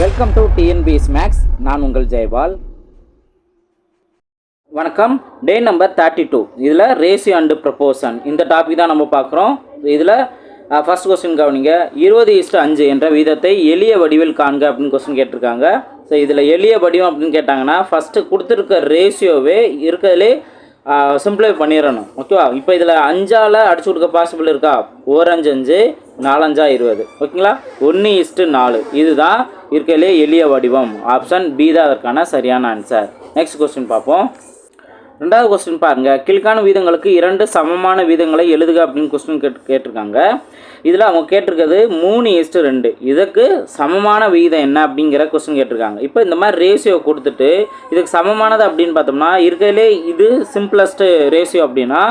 Welcome to DNB maths நான் உங்கள் ஜெயபால் வணக்கம். டே நம்பர் தேர்ட்டி டூ இதில் ரேசியோ அண்டு ப்ரப்போசன் இந்த டாபிக் தான் நம்ம பார்க்குறோம். இதில் ஃபஸ்ட் கொஸ்டின் கவனிங்க. இருபது இஸ்ட் அஞ்சு என்ற விதத்தை எளிய வடிவில் காண்க அப்படின்னு கொஸ்டின் கேட்டிருக்காங்க. ஸோ இதில் எளிய வடிவம் அப்படின்னு கேட்டாங்கன்னா ஃபஸ்ட்டு கொடுத்துருக்க ரேஷியோவே இருக்கிறதுலே சிம்பிளை பண்ணிடணும். ஓகேவா இப்போ இதில் அஞ்சால் அடிச்சு கொடுக்க பாசிபிள் இருக்கா? ஓரஞ்சு அஞ்சு. நாலஞ்சா இருபது. ஓகேங்களா? ஒன்று இஸ்ட்டு நாலு. இதுதான் இருக்கிறதுலே எளிய வடிவம். ஆப்ஷன் பி தான் அதற்கான சரியான ஆன்சர் நெக்ஸ்ட் கொஸ்டின் பார்ப்போம். ரெண்டாவது கொஸ்டின் பாருங்கள் கீழ்கான வீதங்களுக்கு இரண்டு சமமான வீதங்களை எழுதுக அப்படின்னு கொஸ்டின் கேட் கேட்டிருக்காங்க. இதில் அவங்க கேட்டிருக்கிறது மூணு எஸ்ட்டு ரெண்டு. இதுக்கு சமமான விகிதம் என்ன அப்படிங்கிற கொஸ்டின் கேட்டிருக்காங்க. இப்போ இந்த மாதிரி ரேஷியோ கொடுத்துட்டு இதுக்கு சமமானது அப்படின்னு பார்த்தோம்னா இருக்கிறதுலே இது சிம்பிளஸ்ட்டு ரேஷியோ அப்படின்னா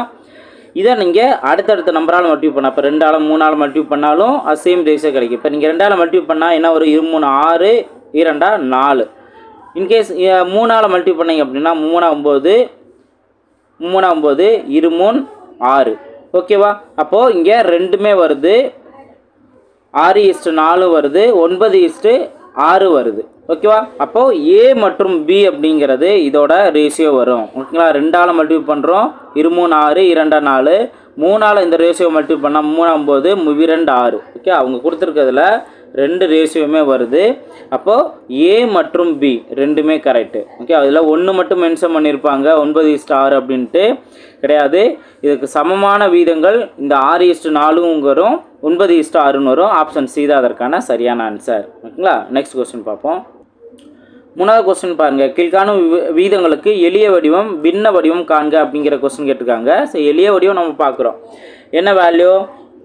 இதை நீங்கள் அடுத்தடுத்த நம்பரால் மல்டிபிள் பண்ண இப்போ ரெண்டு ஆள் மூணு மூணால் மல்டிபிள் பண்ணாலும் அது சேம் ரேஷியோ கிடைக்கும். இப்போ நீங்கள் ரெண்டால் மல்டிபிள் பண்ணால் என்ன ஒரு இரு மூணு ஆறு இரண்டா நாலு. இன்கேஸ் மூணால் மல்டிபிள் பண்ணீங்க அப்படின்னா மூணா ஒம்பது மூணா ஒம்பது இரு மூணு ஆறு. ஓகேவா அப்போது இங்கே ரெண்டுமே வருது. ஆறு இஸ்ட்டு நாலு வருது. ஒன்பது இஸ்ட்டு ஆறு வருது. ஓகேவா? அப்போது ஏ மற்றும் பி அப்படிங்கிறது இதோட ரேஷியோ வரும். ஓகேங்களா? ரெண்டால் மல்டிபிள் பண்ணுறோம் இரு மூணு ஆறு இரண்டா நாலு. மூணால் இந்த ரேஷியோ மல்டிபிள் பண்ணால் மூணு ஒம்பது இரண்டு ஆறு. ஓகே? அவங்க கொடுத்துருக்கிறதுல ரெண்டு ரேஷியோமே வருது. அப்போது ஏ மற்றும் பி ரெண்டுமே கரெக்டு ஓகே? அதில் ஒன்று மட்டும் மென்ஷன் பண்ணியிருப்பாங்க ஒன்பது இஸ்ட் ஆறு அப்படின்ட்டு. கிடையாது. இதுக்கு சமமான வீதங்கள் இந்த ஆறு இஸ்ட் நாலும் வரும். ஒன்பது இஸ்ட் ஆறுன்னு வரும். ஆப்ஷன் சி தான் அதற்கான சரியான ஆன்சர் ஓகேங்களா? நெக்ஸ்ட் கொஸ்டின் பார்ப்போம். மூணாவது கொஸ்டின் பாருங்க. கீழ்காணும் வி- வீதங்களுக்கு எளிய வடிவம் பின்ன வடிவம் காண்க அப்படிங்கிற கொஸ்டின் கேட்டிருக்காங்க. ஸோ எளிய வடிவம் நம்ம பார்க்குறோம். என்ன வேல்யூ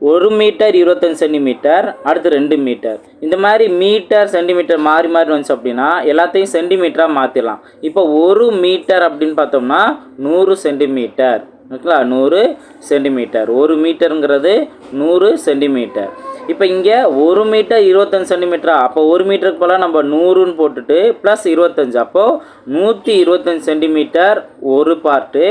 ஒரு மீட்டர் இருபத்தஞ்சு சென்டிமீட்டர் அடுத்து ரெண்டு மீட்டர் இந்த மாதிரி மீட்டர் சென்டிமீட்டர் மாறி மாறி வந்துச்சு அப்படின்னா எல்லாத்தையும் சென்டிமீட்டராக மாற்றிடலாம் இப்போ ஒரு மீட்டர் அப்படின்னு பார்த்தோம்னா நூறு சென்டிமீட்டர் ஓகேங்களா? நூறு சென்டிமீட்டர் ஒரு மீட்டருங்கிறது நூறு சென்டிமீட்டர் இப்போ இங்கே ஒரு மீட்டர் இருபத்தஞ்சு சென்டிமீட்டரா அப்போ ஒரு மீட்டருக்கு போல் நம்ம நூறுன்னு போட்டுட்டு ப்ளஸ் இருபத்தஞ்சு. அப்போது நூற்றி இருபத்தஞ்சு சென்டிமீட்டர் ஒரு பார்ட்டு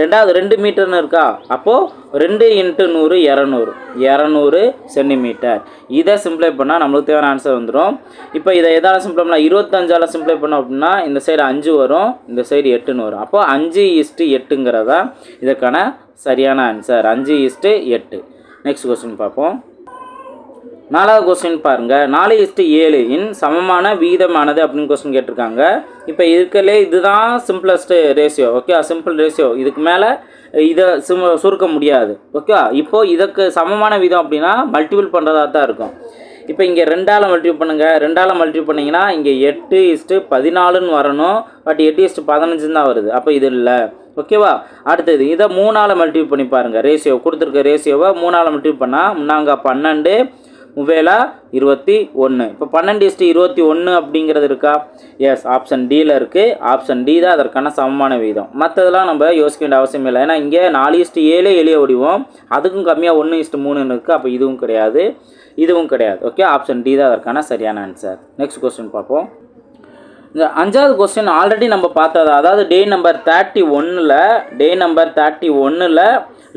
ரெண்டாவது ரெண்டு மீட்டர்னு இருக்கா? அப்போது ரெண்டு இன்ட்டு நூறு இரநூறு. இரநூறு சென்டிமீட்டர் இதை சிம்ப்ளை பண்ணால் நம்மளுக்கு தேவையான ஆன்சர் வந்துடும் இப்போ இதை எதால் சிம்ப்ளை பண்ணால் இருபத்தஞ்சால் சிம்ப்ளை பண்ணோம் அப்படின்னா இந்த சைடு அஞ்சு வரும் இந்த சைடு எட்டுன்னு வரும். அப்போது அஞ்சு இஸ்ட்டு எட்டுங்கிறதா இதற்கான சரியான ஆன்சர் அஞ்சு இஸ்ட்டு எட்டு. நெக்ஸ்ட் கொஸ்டின் பார்ப்போம். நாலாவது கொஸ்டின் பாருங்கள் நாலு இஸ்ட்டு ஏழு. இன் சமமான வீதமானது அப்படின்னு கொஸ்டின் கேட்டிருக்காங்க. இப்போ இருக்கிறதுலே இதுதான் simplest ratio okay simple ratio இதுக்கு மேலே இதை சிம் சுருக்க முடியாது. ஓகே இப்போது இதுக்கு சமமான வீதம் அப்படின்னா மல்டிபிள் பண்ணுறதா தான் இருக்கும். இப்போ இங்கே ரெண்டால் மல்டிபிள் பண்ணுங்கள் ரெண்டால் மல்டிபிள் பண்ணிங்கன்னா இங்கே எட்டு இஸ்ட்டு பதினாலுன்னு வரணும். பட் எட்டு இஸ்ட்டு பதினஞ்சுன்னு தான் வருது. அப்போ இது இல்லை. ஓகேவா அடுத்தது இதை மூணால் மல்டிபிள் பண்ணி பாருங்கள் ரேஷியோ கொடுத்துருக்க ரேஷியோவை மூணால் மல்டிபிள் பண்ணால் முன்னாங்க பன்னெண்டு முவேலா இருபத்தி ஒன்று இப்போ பன்னெண்டு இஸ்ட்டு இருபத்தி ஒன்று அப்படிங்கிறது இருக்கா? எஸ் ஆப்ஷன் டியில் இருக்குது ஆப்ஷன் டி தான் அதற்கான சமமான வீதம் மற்றதெல்லாம் நம்ம யோசிக்க வேண்டிய அவசியம் இல்லை. ஏன்னா இங்கே நாலு இஸ்ட்டு ஏழே எளிய வடிவம். அதுக்கும் கம்மியாக ஒன்று இஸ்ட்டு மூணுன்னு இருக்குது அப்போ இதுவும் கிடையாது. இதுவும் கிடையாது. ஓகே ஆப்ஷன் டி தான் அதற்கான சரியான ஆன்சர் நெக்ஸ்ட் கொஸ்டின் பார்ப்போம். இந்த அஞ்சாவது கொஸ்டின் ஆல்ரெடி நம்ம பார்த்தது. அதாவது டே நம்பர் தேர்ட்டி ஒன்னில் டே நம்பர் தேர்ட்டி ஒன்னில்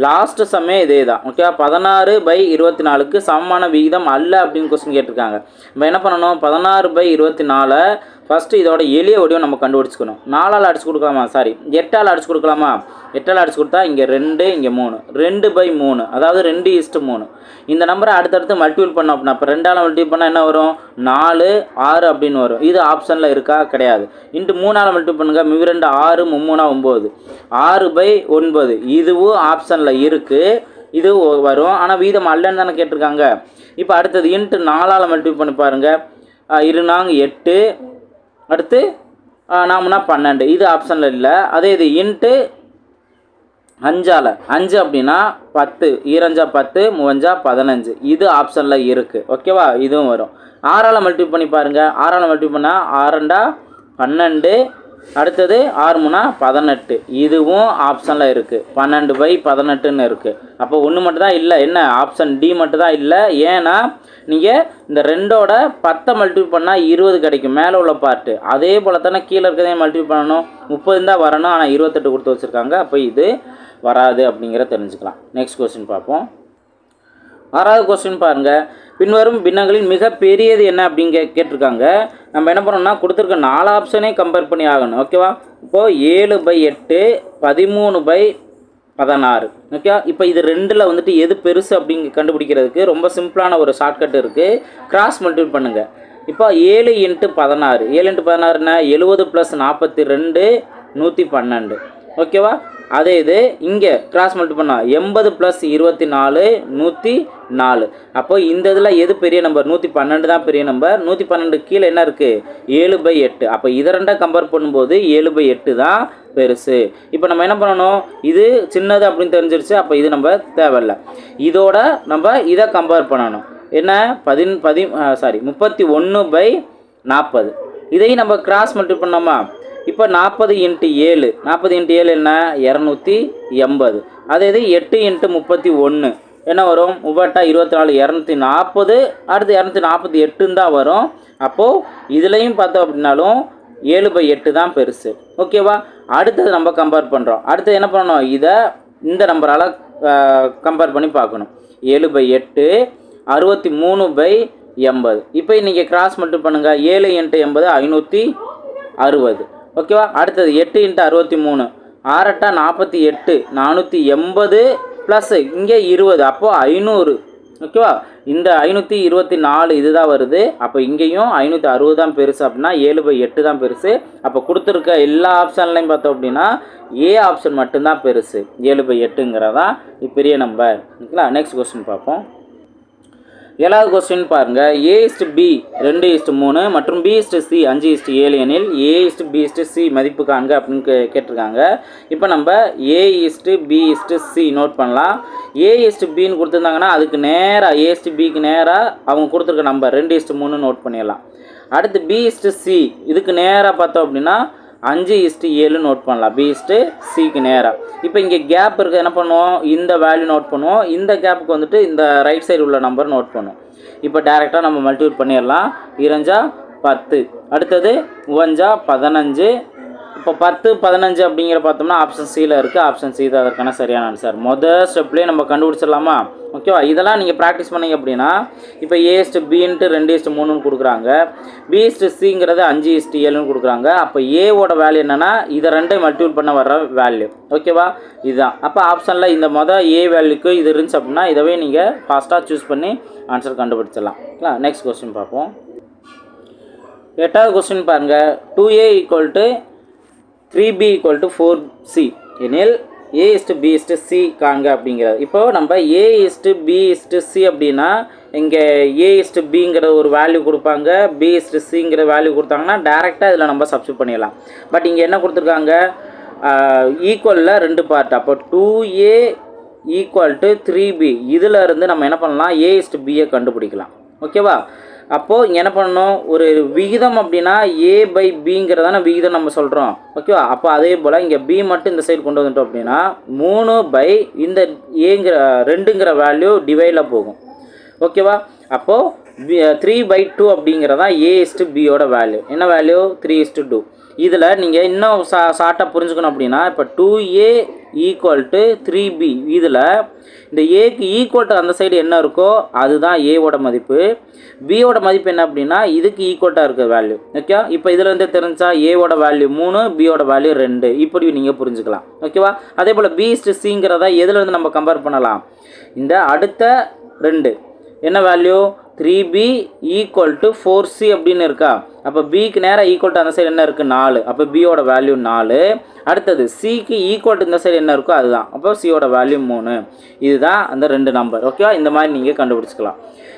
லாஸ்ட் சம்மே இதே தான் ஓகேவா பதினாறு பை இருபத்தி நாலுக்கு சமமான விகிதம் அல்ல அப்படின்னு கொஸ்டின் கேட்டிருக்காங்க. நம்ம என்ன பண்ணணும்? பதினாறு பை இருபத்தி நாலை ஃபஸ்ட்டு இதோட எளிய வடிவம் நம்ம கண்டுபிடிச்சிக்கணும். நாலால் அடிச்சு கொடுக்கலாமா? சாரி எட்டால் அடிச்சு கொடுக்கலாமா? எட்டால் அடிச்சு கொடுத்தா இங்கே ரெண்டு இங்கே மூணு. ரெண்டு பை மூணு. அதாவது ரெண்டு இஸ்ட்டு மூணு. இந்த நம்பரை அடுத்தடுத்து மல்டிபிள் பண்ணோம் அப்படின்னா இப்போ ரெண்டால் மல்டிபிள் பண்ணால் என்ன வரும்? நாலு ஆறு அப்படின்னு வரும். இது ஆப்ஷனில் இருக்கா? கிடையாது. இன்ட்டு மூணால் மல்டிபிள் பண்ணுங்கள் மிக ரெண்டு ஆறு மும்மூணா ஒம்பது. ஆறு பை ஒன்பது. இதுவும் ஆப்ஷனில் இருக்குது இது வரும். ஆனால் வீதம் அல்லன்னு தானே கேட்டிருக்காங்க. இப்போ அடுத்தது இன்ட்டு நாலால் மல்டிபிள் பண்ணி பாருங்கள் இருநாங்க எட்டு. அடுத்து நாம்னா பன்னெண்டு? இது ஆப்ஷனில் இல்லை. அதே இது இன்ட்டு அஞ்சால். அஞ்சு அப்படின்னா பத்து. ஈரஞ்சா பத்து மூவஞ்சா பதினஞ்சு. இது ஆப்ஷனில் இருக்குது ஓகேவா இதுவும் வரும். ஆறால் மல்டிபிள் பண்ணி பாருங்கள் ஆறால் மல்டிபிள் பண்ணால் ஆறண்டா பன்னெண்டு. அடுத்தது ஆறு மூணா பதினெட்டு. இதுவும் ஆப்ஷனில் இருக்குது பன்னெண்டு பை பதினெட்டுன்னு இருக்குது அப்போ ஒன்று மட்டும் தான் இல்லை. என்ன? ஆப்ஷன் டி மட்டும்தான் இல்லை. ஏன்னா நீங்கள் இந்த ரெண்டோட பத்தை மல்டிபிள் பண்ணால் இருபது கிடைக்கும். மேலே உள்ள பார்ட்டு அதே போல் தானே கீழே இருக்கிறதையும் மல்டிபிள் பண்ணணும். முப்பது தான் வரணும். ஆனால் இருபத்தெட்டு கொடுத்து வச்சுருக்காங்க. அப்போ இது வராது அப்படிங்கிற தெரிஞ்சுக்கலாம். நெக்ஸ்ட் கொஸ்டின் பார்ப்போம். ஆறாவது கொஸ்டின் பாருங்கள் பின்வரும் பின்னங்களின் மிக பெரியது என்ன அப்படின்னு கே கேட்டிருக்காங்க. நம்ம என்ன பண்ணோம்னா கொடுத்துருக்க நாலு ஆப்ஷனே கம்பேர் பண்ணி ஆகணும். ஓகேவா இப்போது ஏழு பை எட்டு பதிமூணு பை பதினாறு. ஓகே இப்போ இது ரெண்டில் வந்துட்டு எது பெருசு அப்படிங்க கண்டுபிடிக்கிறதுக்கு ரொம்ப சிம்பிளான ஒரு ஷார்ட்கட் இருக்குது கிராஸ் மல்டிபிள் பண்ணுங்கள் இப்போ ஏழு இன்ட்டு பதினாறு. ஏழு இன்ட்டு பதினாறுனா எழுபது ப்ளஸ் நாற்பத்தி ரெண்டு நூற்றி பன்னெண்டு. ஓகேவா அதே இது இங்கே கிராஸ் மல்டிபிள் பண்ணால் எண்பது ப்ளஸ் இருபத்தி நாலு நூற்றி நாலு. அப்போ இந்த இதில் எது பெரிய நம்பர் நூற்றி பன்னெண்டு தான் பெரிய நம்பர் நூற்றி பன்னெண்டு கீழே என்ன இருக்குது ஏழு பை எட்டு. அப்போ இதை ரெண்டாக கம்பேர் பண்ணும்போது ஏழு பை எட்டு தான் பெருசு. இப்போ நம்ம என்ன பண்ணணும்? இது சின்னது அப்படின்னு தெரிஞ்சிருச்சு அப்போ இது நம்ம தேவையில்ல. இதோட நம்ம இதை கம்பேர் பண்ணணும். என்ன? பதின் பதி சாரி முப்பத்தி ஒன்று பை நாற்பது. இதையும் நம்ம கிராஸ் மல்டிபிள் பண்ணோமா இப்போ நாற்பது இன்ட்டு ஏழு. நாற்பது இன்ட்டு ஏழு என்ன? இரநூத்தி எண்பது. அதே இது எட்டு இன்ட்டு முப்பத்தி ஒன்று என்ன வரும்? முப்பட்டா இருபத்தி நாலு இரநூத்தி நாற்பது. அடுத்து இரநூத்தி நாற்பத்தி எட்டுன்னு தான் வரும். அப்போது இதுலேயும் பார்த்தோம் அப்படின்னாலும் ஏழு பை எட்டு தான் பெருசு. ஓகேவா அடுத்தது நம்ம கம்பேர் பண்ணுறோம் அடுத்து என்ன பண்ணணும்? இதை இந்த நம்பரால் கம்பேர் பண்ணி பார்க்கணும். ஏழு பை எட்டு அறுபத்தி மூணு பை எண்பது. இப்போ நீங்கள் கிராஸ் மட்டும் பண்ணுங்கள் ஏழு இன்ட்டு எண்பது ஐநூற்றி அறுபது. ஓகேவா? அடுத்தது எட்டு இன்ட்டு அறுபத்தி மூணு ஆறட்டா நாற்பத்தி எட்டு நானூற்றி எண்பது ப்ளஸ் இங்கே இருபது அப்போது ஐநூறு. ஓகேவா? இந்த ஐநூற்றி இருபத்தி நாலு இது தான் வருது. அப்போ இங்கேயும் ஐநூற்றி அறுபது தான் பெருசு அப்படின்னா ஏழு பை எட்டு தான் பெருசு. அப்போ கொடுத்துருக்க எல்லா ஆப்ஷன்லையும் பார்த்தோம் அப்படின்னா ஏ ஆப்ஷன் மட்டும்தான் பெருசு. ஏழு பை எட்டுங்கிறதா பெரிய நம்பர் ஓகேங்களா நெக்ஸ்ட் கொஸ்டின் பார்ப்போம். ஏழாவது கொஸ்டின் பாருங்க. ஏ இஸ்ட் பி ரெண்டு இஸ்ட் மூணு மற்றும் பி இஸ்ட் சி அஞ்சு இஸ்ட் ஏழு எனில் ஏ இஸ்ட் பி இஸ்ட் சி மதிப்பு காண்க அப்படின்னு கே- கேட்டிருக்காங்க. இப்போ நம்ம A is to B is to C note பண்ணலாம். ஏ இஸ்ட் பின்னு கொடுத்துருந்தாங்கன்னா அதுக்கு நேராக ஏ இஸ்ட் பிக்கு நேராக அவங்க கொடுத்துருக்க நம்பர் ரெண்டு இஸ்ட் மூணு நோட் பண்ணிடலாம். அடுத்து பி இஸ்ட் சி இதுக்கு நேராக பார்த்தோம் அப்படின்னா அஞ்சு இஸ்ட்டு ஏழு நோட் பண்ணலாம். பி இஸ்ட்டு சிக்கு நேராக இப்போ இங்கே கேப் இருக்குது என்ன பண்ணுவோம்? இந்த வேல்யூ நோட் பண்ணுவோம். இந்த கேப்புக்கு வந்துட்டு இந்த ரைட் சைடு உள்ள நம்பர் நோட் பண்ணுவோம். இப்போ டேரெக்டாக நம்ம மல்டிபிள் பண்ணிடலாம். இரஞ்சா பத்து. அடுத்தது ஒஞ்சா பதினஞ்சு. இப்போ பத்து பதினஞ்சு அப்படிங்கிற பார்த்தோம்னா ஆப்ஷன் சியில் இருக்குது ஆப்ஷன் சி தான் அதற்கான சரியான ஆன்சர் மொதல் ஸ்டெப்லேயே நம்ம கண்டுபிடிச்சிடலாமா? ஓகேவா இதெல்லாம் நீங்கள் ப்ராக்டிஸ் பண்ணீங்க அப்படின்னா இப்போ ஏஸ்ட்டு பின்ட்டு ரெண்டு இஸ்ட்டு மூணுன்னு கொடுக்குறாங்க. பி இஸ்ட்டு சிங்கிறது அஞ்சு இஸ்ட்டு ஏழுன்னு கொடுக்குறாங்க. அப்போ ஏவோட வேல்யூ என்னென்னா இதை ரெண்டையும் மல்டிபிள் பண்ண வர்ற வேல்யூ ஓகேவா இதுதான். அப்போ ஆப்ஷனில் இந்த மொதல் ஏ வேல்யூக்கு இது இருந்துச்சு அப்படின்னா இதவே நீங்கள் ஃபாஸ்ட்டாக சூஸ் பண்ணி ஆன்சர் கண்டுபிடிச்சிடலாம். ஓகேங்களா நெக்ஸ்ட் கொஸ்டின் பார்ப்போம். எட்டாவது கொஸ்டின் பாருங்கள் two A equal to three B equal to four C எனில் A is to B is to C காண்க அப்படிங்கிறது இப்போ நம்ம A is to B is to C அப்படின்னா இங்கே ஏ இஸ்டு பிங்கிற ஒரு வேல்யூ கொடுப்பாங்க பி இஸ்டு சிங்கிற வேல்யூ கொடுத்தாங்கன்னா டேரெக்டாக இதில் நம்ம சப்ஸ்டியூட் பண்ணிடலாம். பட் இங்கே என்ன கொடுத்துருக்காங்க? ஈக்குவலில் ரெண்டு பார்ட் அப்போ two A equal to three B இதில் இருந்து நம்ம என்ன பண்ணலாம்? ஏ இஸ்டு பியை கண்டுபிடிக்கலாம். ஓகேவா அப்போது இங்கே என்ன பண்ணணும்? ஒரு விகிதம் அப்படின்னா ஏ பை பிங்கிறதான விகிதம் நம்ம சொல்கிறோம் ஓகேவா அப்போ அதே போல் இங்கே பி மட்டும் இந்த சைடு கொண்டு வந்துட்டோம் அப்படின்னா மூணு பை இந்த ஏங்கிற ரெண்டுங்கிற வேல்யூ டிவைடில் போகும். ஓகேவா அப்போது த்ரீ பை டூ அப்படிங்கிறதான் ஏ இஸ்டு பியோட வேல்யூ என்ன value three is to two இதில் நீங்கள் இன்னும் சா ஷார்ட்டாக புரிஞ்சுக்கணும் அப்படின்னா இப்போ two A equal to three B இதில் இந்த ஏக்கு ஈக்குவல் டு அந்த சைடு என்ன இருக்கோ அதுதான் ஏவோட மதிப்பு. பியோட மதிப்பு என்ன அப்படின்னா இதுக்கு ஈக்குவல்ட்டாக இருக்க வேல்யூ ஓகே இப்போ இதுலேருந்தே தெரிஞ்சா ஏவோட வேல்யூ மூணு பியோட வேல்யூ ரெண்டு. இப்படி நீங்கள் புரிஞ்சுக்கலாம். ஓகேவா அதே போல் பி சிங்கிறத எதுலேருந்து நம்ம கம்பேர் பண்ணலாம்? இந்த அடுத்த ரெண்டு. என்ன value three B equal to four C அப்படின்னு இருக்கா? அப்போ பிக்கு நேராக ஈக்குவல் டு அந்த சைடு என்ன இருக்குது நாலு. அப்போ பியோட வேல்யூ நாலு. அடுத்தது சிக்கு ஈக்குவல் டு இந்த சைடு என்ன இருக்கோ அதுதான். அப்போ சியோட வேல்யூ மூணு. இதுதான் அந்த ரெண்டு நம்பர் ஓகேவா இந்த மாதிரி நீங்கள் கண்டுபிடிச்சிக்கலாம்.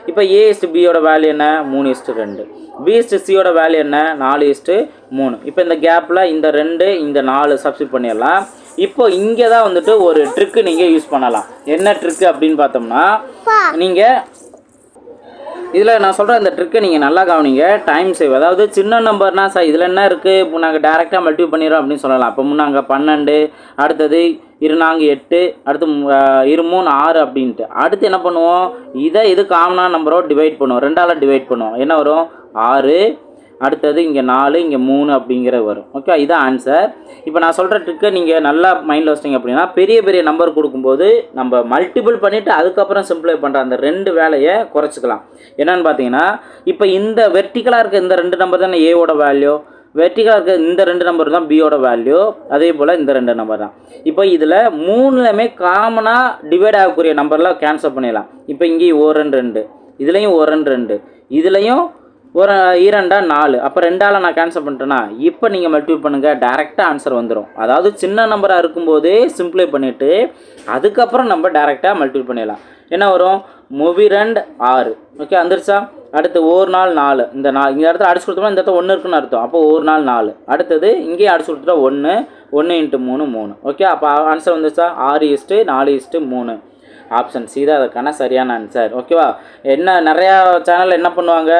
இப்போ ஏ இஸ்ட்டு பியோட வேல்யூ என்ன? மூணு இஸ்ட்டு ரெண்டு. பி இஸ்ட்டு சியோட வேல்யூ என்ன? நாலு இஸ்ட்டு மூணு. இப்போ இந்த கேப்பில் இந்த ரெண்டு இந்த நாலு சப்ஸ்டிட் பண்ணிடலாம். இப்போ இங்கே தான் வந்துட்டு ஒரு ட்ரிக்கு நீங்கள் யூஸ் பண்ணலாம். என்ன ட்ரிக்கு அப்படின்னு பார்த்தோம்னா நீங்கள் இதில் நான் சொல்கிற இந்த ட்ரிக்கை நீங்கள் நல்லா கவனிங்க டைம் சேவ் அதாவது சின்ன நம்பர்னா சார் இதில் என்ன இருக்குது இப்போ நாங்கள் டேரெக்டாக மல்டிபிள் பண்ணிடுறோம் அப்படின்னு சொல்லலாம். அப்போ நாங்கள் பன்னெண்டு அடுத்தது இரு நான்கு எட்டு அடுத்து இரு மூணு ஆறு அப்படின்ட்டு. அடுத்து என்ன பண்ணுவோம்? இதை இது காமனான நம்பரோ டிவைட் பண்ணுவோம்? ரெண்டால் டிவைட் பண்ணுவோம். என்ன வரும்? ஆறு அடுத்தது இங்கே நாலு இங்கே மூணு அப்படிங்கிற வரும். ஓகே இதான் ஆன்சர் இப்போ நான் சொல்கிற ட்ரிக்கை நீங்கள் நல்லா மைண்டில் வச்சிங்க அப்படின்னா பெரிய பெரிய நம்பர் கொடுக்கும்போது நம்ம மல்டிபிள் பண்ணிவிட்டு அதுக்கப்புறம் சிம்பிளை பண்ணுற அந்த ரெண்டு வேலையை குறைச்சிக்கலாம். என்னென்னு பார்த்தீங்கன்னா இப்போ இந்த வெர்டிக்கலாக இருக்க இந்த ரெண்டு நம்பர் தானே ஏவோட வேல்யூ வெர்டிகலாக இருக்க இந்த ரெண்டு நம்பர் தான் பியோட வேல்யூ அதே போல் இந்த ரெண்டு நம்பர் தான். இப்போ இதில் மூணுலையுமே காமனாக டிவைட் ஆகக்கூடிய நம்பர்லாம் கேன்சல் பண்ணிடலாம். இப்போ இங்கேயும் ஒரு ரெண்டு ரெண்டு இதுலேயும் ஒரு ரெண்டு ரெண்டு இதுலேயும் ஒரு இரண்டா நாலு. அப்போ ரெண்டால் நான் கேன்சல் பண்ணிட்டேன்னா இப்போ நீங்கள் மல்டிபிள் பண்ணுங்கள் டேரெக்டாக ஆன்சர் வந்துடும் அதாவது சின்ன நம்பராக இருக்கும்போதே சிம்பிளை பண்ணிவிட்டு அதுக்கப்புறம் நம்ம டேரெக்டாக மல்டிபிள் பண்ணிடலாம். என்ன வரும்? மூவி ரெண்டு ஆறு. ஓகே வந்துருச்சா? அடுத்து ஒரு நாள் நாலு. இந்த நாள் இந்த இடத்துல அடிச்சு கொடுத்தோம்னா இந்த இடத்துல ஒன்று இருக்குன்னு அர்த்தம். அப்போ ஒரு நாள் நாலு. அடுத்தது இங்கேயும் அடிச்சு கொடுத்துட்டா ஒன்று ஒன்று இன்ட்டு மூணு மூணு. ஓகே அப்போ ஆன்சர் வந்துருச்சா? ஆறு இஸ்ட்டு நாலு இஸ்ட்டு மூணு. ஆப்ஷன் சி தான். அதுக்கான சரியான ஆன்சர் ஓகேவா என்ன நிறையா சேனல் என்ன பண்ணுவாங்க?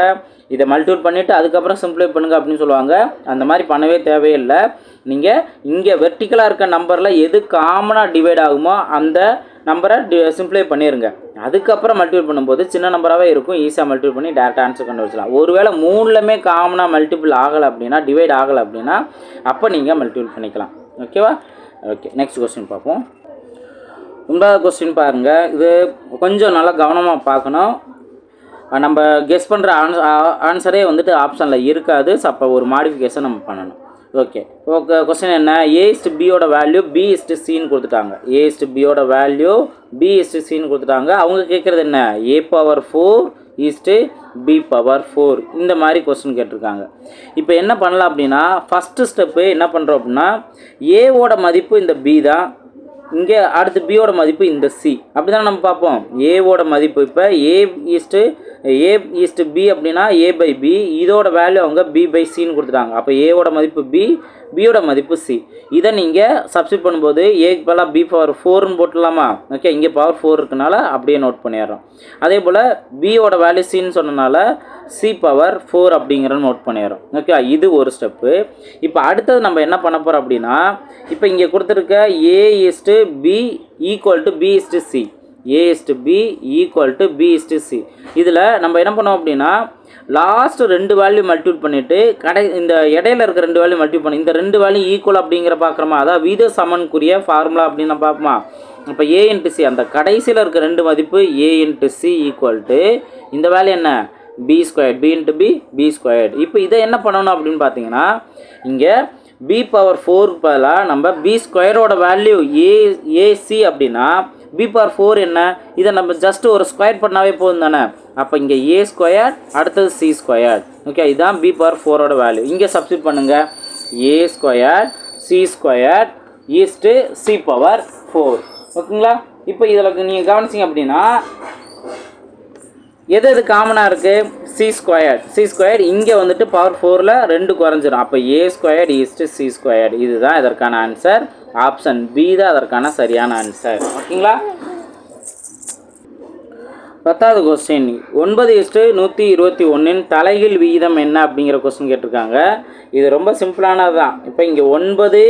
இதை மல்டிபிள் பண்ணிவிட்டு அதுக்கப்புறம் சிம்ப்ளை பண்ணுங்க அப்படின்னு சொல்லுவாங்க. அந்த மாதிரி பண்ணவே தேவையில்லை. நீங்கள் இங்கே வெர்டிக்கலாக இருக்க நம்பரில் எது காமனாக டிவைட் ஆகுமோ அந்த நம்பரை டி சிம்பிளை பண்ணிடுங்க அதுக்கப்புறம் மல்டிபிள் பண்ணும்போது சின்ன நம்பராகவே இருக்கும். ஈஸியாக மல்டிபிள் பண்ணி டேரெக்டாக ஆன்சர் கண்டுபிடிச்சலாம் ஒருவேளை மூணுலையுமே காமனாக மல்டிபிள் ஆகலை அப்படின்னா டிவைட் ஆகலை அப்படின்னா அப்போ நீங்கள் மல்டிபிள் பண்ணிக்கலாம். ஓகேவா ஓகே நெக்ஸ்ட் கொஸ்டின் பார்ப்போம். ஒன்பதாவது கொஸ்டின் பாருங்கள் இது கொஞ்சம் நல்லா கவனமாக பார்க்கணும். நம்ம கெஸ் பண்ணுற ஆன்ஸ் ஆன்சரே வந்துட்டு ஆப்ஷனில் இருக்காது. ஸோ அப்போ ஒரு மாடிஃபிகேஷன் நம்ம பண்ணணும். ஓகே ஓகே கொஸ்டின் என்ன? ஏ பியோட வேல்யூ பி இஸ்டு சின்னு கொடுத்துட்டாங்க. ஏ பியோட வேல்யூ பி இஸ்டு சின்னு கொடுத்துட்டாங்க. அவங்க கேட்குறது என்ன? A power four is to B power four இந்த மாதிரி கொஸ்டின் கேட்டிருக்காங்க. இப்போ என்ன பண்ணலாம் அப்படின்னா ஃபஸ்ட்டு ஸ்டெப்பு என்ன பண்ணுறோம் அப்படின்னா ஏவோட மதிப்பு இந்த பி தான். இங்கே அடுத்து பியோட மதிப்பு இந்த சி அப்படி தான் நம்ம பார்ப்போம். ஏவோட மதிப்பு. இப்போ A is to A is to B அப்படின்னா ஏ பை பி இதோட வேல்யூ அவங்க பி பை சின்னு கொடுத்துட்டாங்க. அப்போ ஏவோட மதிப்பு பி பியோட மதிப்பு சி இதை நீங்கள் சப்ஸ்டிட் பண்ணும்போது ஏக்கு பதிலாக பி பவர் ஃபோர்னு போட்டுடலாமா? ஓகே இங்கே பவர் ஃபோர் இருக்கனால அப்படியே நோட் பண்ணிடுறோம். அதே போல் பியோட வேல்யூ சின்னு சொன்னனால சி பவர் ஃபோர் அப்படிங்கிற நோட் பண்ணிடுறோம். ஓகே இது ஒரு ஸ்டெப்பு இப்போ அடுத்தது நம்ம என்ன பண்ண போகிறோம் அப்படின்னா இப்போ இங்கே கொடுத்துருக்க A is to B equal to B is to C A is to B equal to B is to C இதில் நம்ம என்ன பண்ணோம் அப்படின்னா லாஸ்ட் ரெண்டு வேல்யூ மல்டிபிள் பண்ணிவிட்டு கடை இந்த இடையில இருக்க ரெண்டு வேல்யூ மல்டிபிள் பண்ணி இந்த ரெண்டு வேல்யூ ஈக்குவல் அப்படிங்கிற பார்க்குறோமா? அதாவது வித சமன்குரிய ஃபார்முலா அப்படின்னு நம்ம பார்ப்போமா? இப்போ ஏ இன்ட்டு சி அந்த கடைசியில் இருக்க ரெண்டு மதிப்பு A into C equal to இந்த வேல்யூ என்ன? B squared B into B B squared இப்போ இதை என்ன பண்ணணும் அப்படின்னு பார்த்தீங்கன்னா இங்கே பி பவர் ஃபோருக்கு பதிலாக நம்ம பி ஸ்கொயரோட வேல்யூ ஏ ஏசி அப்படின்னா பி பார் ஃபோர் என்ன? இதை நம்ம ஜஸ்ட் ஒரு ஸ்கொயர் பண்ணாவே போதும் தானே? அப்போ இங்கே ஏ ஸ்கொயர் அடுத்தது சி ஸ்கொயர் ஓகே இதுதான் பி பார் ஃபோரோட வேல்யூ இங்கே சப்ஸ்டியூட் பண்ணுங்கள் A square C square is to C power four ஓகேங்களா இப்போ இதில் நீங்கள் கவனிச்சிங்க அப்படின்னா எது எது காமனாக இருக்குது சி ஸ்கொயர்ட் சி ஸ்கொயர் இங்கே வந்துட்டு பவர் ஃபோரில் ரெண்டு குறைஞ்சிரும். அப்போ A square is to C square இதுதான் இதற்கான ஆன்சர் ஆப்ஷன் பி தான் அதற்கான சரியான ஆன்சர் ஓகேங்களா? பத்தாவது கொஸ்டின் ஒன்பது இஸ்ட்டு நூற்றி இருபத்தி ஒன்றின் தலைகீழ் விகிதம் என்ன அப்படிங்கிற கொஸ்டின் கேட்டிருக்காங்க. இது ரொம்ப சிம்பிளானது தான். இப்போ இங்கே ஒன்பது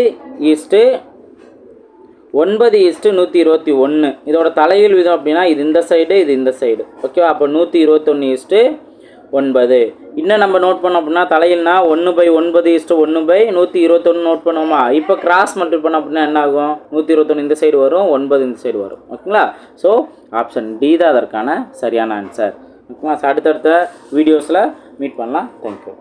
ஈஸ்ட்டு ஒன்பது ஈஸ்ட்டு நூற்றி இருபத்தி ஒன்று இதோட தலைகீழ் விகிதம் அப்படின்னா இது இந்த சைடு இது இந்த சைடு ஓகேவா அப்போ நூற்றி இருபத்தொன்று ஈஸ்ட்டு ஒன்பது. இன்னும் நம்ம நோட் பண்ணோம் அப்படின்னா தலையில்னா ஒன்று பை ஒன்பது இஸ்ட்டு ஒன்று பை நூற்றி இருபத்தொன்று நோட் பண்ணுவோமா? இப்போ கிராஸ் மல்டிபிள் பண்ணோம் அப்படின்னா என்ன ஆகும்? நூற்றி இருபத்தொன்று இந்த சைடு வரும் ஒன்பது இந்த சைடு வரும். ஓகேங்களா? ஸோ ஆப்ஷன் டி தான் அதற்கான சரியான ஆன்சர் ஓகேங்களா? அடுத்தடுத்த வீடியோஸில் மீட் பண்ணலாம். தேங்க்யூ